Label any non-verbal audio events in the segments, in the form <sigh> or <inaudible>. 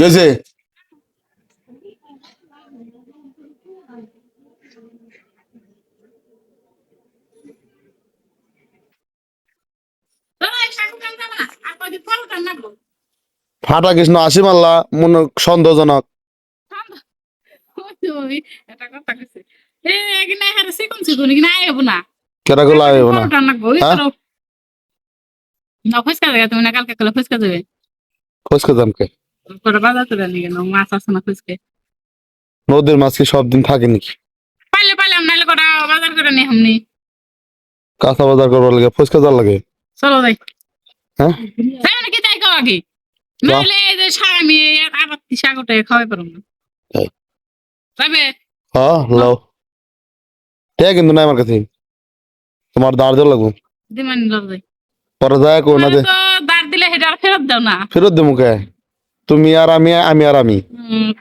কি হয়েছে ফাটা কৃষ্ণ আসি মাল্লা মনে সন্দেহজনক। হ্যাঁ? তুমি না কালকে কালে ফুচকা খোঁজকে নদীর মাছ কি সব দিন থাকে নাকি? পাইলে পাইলে আমরা কটা বাজার করে নিয়ে হামনি। কাঁচা বাজার করবার লাগে ফুচকা লাগে? চলো যাই। হ্যাঁ? নাকি তাই কাও আগে? নাহলে এই যে স্বামী আবার সাগরটা খাওয়াই পারো না। যাবে হ্যাঁ লও। ঠিক কিন্তু নাই আমার কাছে। তোমার দাঁড় দিয়ে লাগবো। দিমানি লড় যাই। পরে যায় কো না তোমার দাঁড় দিলে আর ফেরত দাও না। ফেরত দেবো কে? তুমি আর আমি আমি আর আমি।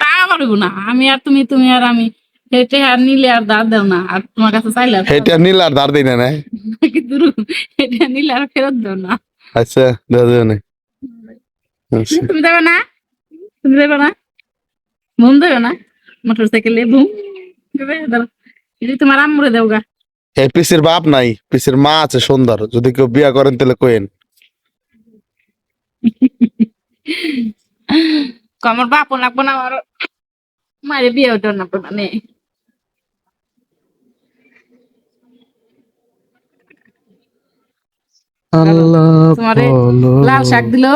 তা পারব না। আমি আর তুমি তুমি আর আমি। হেঁটে আর নিলে আর দাঁড় দাও না। আর তোমার কাছে চাইলে আর হেটা নিল আর দাঁড় দিই না না দাও। <laughs> কি দূর হেঁটে নিলে আর ফেরত দাও না। আচ্ছা দেবে না আচ্ছা। তুমি দেবে না? তুমি দেবে না? দেবে না? মোটর সাইকেলে ঘুম দেবে দাও যদি তোমার আম্মুরে দেও গা। এই পিসির বাপ নাই পিসির মা আছে সুন্দর। যদি কেউ বিয়া করেন তাহলে কোয়েন <laughs> আমার বাপ লাগবো না আমার মায়ের বিয়ে হতো না মানে আল্লাহ তোমারে বলো। লাল শাক দিল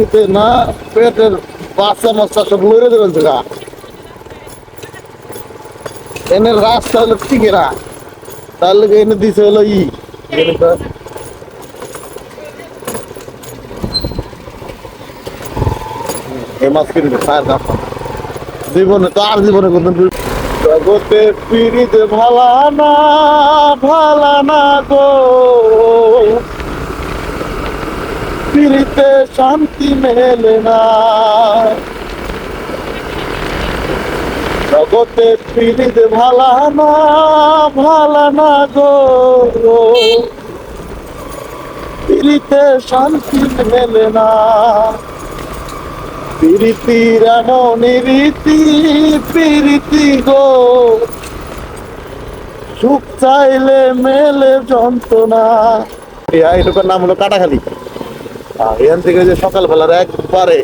দিতে না, পেটের বাচ্চা মাচ্চা সব লড়ে দেবেন তো গা। এনে রাস্তা হলো ঠিকেরা তার লগে এনে দিছে হলো ই। এই মাছ কিনবে সার দাম জীবনে তো আর জীবনে কোন জগতে পিড়িতে ভালা না ভালা না গো। পিড়িতে শান্তি মেলে না। জগতে পিড়িতে ভালা না ভালা না গো। পিড়িতে শান্তি মেলে না। পিরিতির এমন রীতি পিরিতি গো। সুখ চাইলে মেলে যন্ত্রণা। এটুকুর নাম হলো কাটাখালি। এখান থেকে যে সকালবেলার একবারে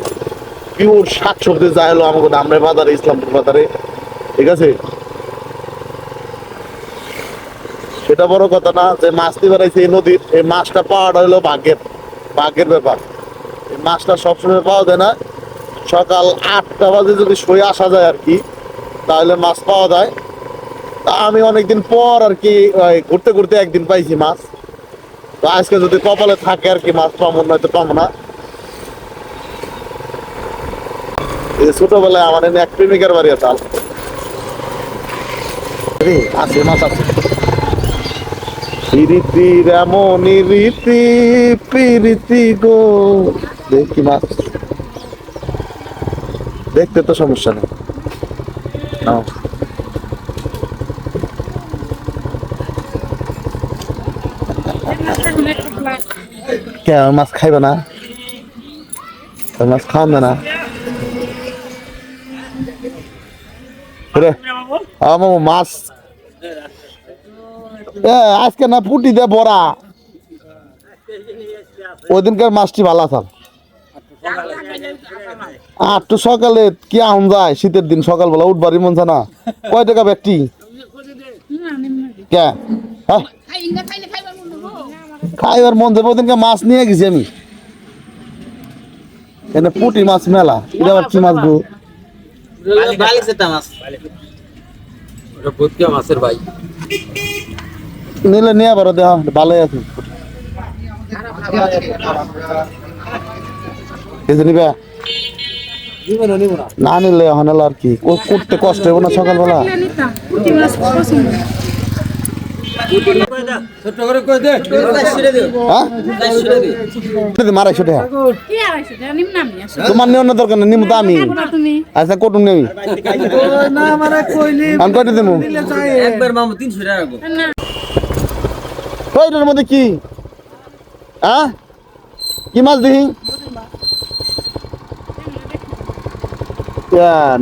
পিওর শাক সবজি যা হলো আমাকে আমরা বাজারে, ইসলামপুর বাজারে। ঠিক আছে? সেটা বড় কথা না, যে মাছটি বেড়াইছে এই নদীর, এই মাছটা পাওয়াটা হলো ভাগ্যের ভাগ্যের ব্যাপার। এই মাছটা সবসময় পাওয়া যায় না। সকাল আটটা বাজে যদি সই আসা যায় আর কি, তাহলে মাছ পাওয়া যায়। তা আমি অনেকদিন পর আর কি ঘুরতে ঘুরতে একদিন পাইছি মাছ। তো আজকে যদি কপালে থাকে আর কি, মাছ পাবো নয়তো পাবো না। এই ছোটবেলায় আমার এক প্রেমিকার বাড়ি আছে আছে, মাছ আছে। পিরিতির এমন রীতি, পিরিতি গো। দেখি মাছ। দেখতে তো সমস্যা নেই। কে মাছ খাইবে না? মাছ খাওয়ান না? আমার মাছ। আজকে না পুটি দে বড়া। ওই দিনকার মাছটি ভালো আছে। আটটু সকালে কি আহন যায়? শীতের দিন সকালবেলা উঠবারই মন না। কয় টাকা ব্যক্তি কে? হ্যাঁ? খাইবার মন দেবো দিনকে মাছ নিয়ে গেছি আমি। এনে পুটি মাছ মেলা, এটা আবার কি মাছ গো? নিলে নিয়ে আবার দেওয়া ভালোই আছে। না নিলে এলো আর কি? করতে কষ্ট হবে না সকালবেলা? হ্যাঁ? মারাই সেটা কি আর আছে নিম নাম নিয়ে আসো দরকার নেই নিমু তো আমি আচ্ছা আমি কয়টা দেবো মধ্যে কি? হ্যাঁ কি মাছ দেখি?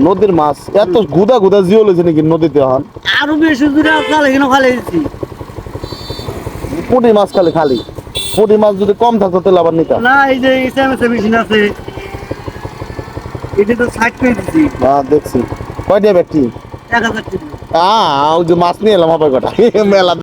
নদীর মাছ। এত গুদা গুদা জিও লইছে নাকি নদীতে হন আরও বেশি দূরে খালে খালে দিচ্ছি পুঁটি মাছ খালি খালি। পুঁটি মাছ যদি কম থাকতো তাহলে আবার নিতাম। না এই যে এসএমএস মেশিন আছে। এটা তো সাইড করে দিছি। হ্যাঁ দেখছি। কয়টা ব্যক্তি এক হাজার টাকা আহ ওই যে মাছ নিয়ে এলাম আবার কটা? <laughs> মেলা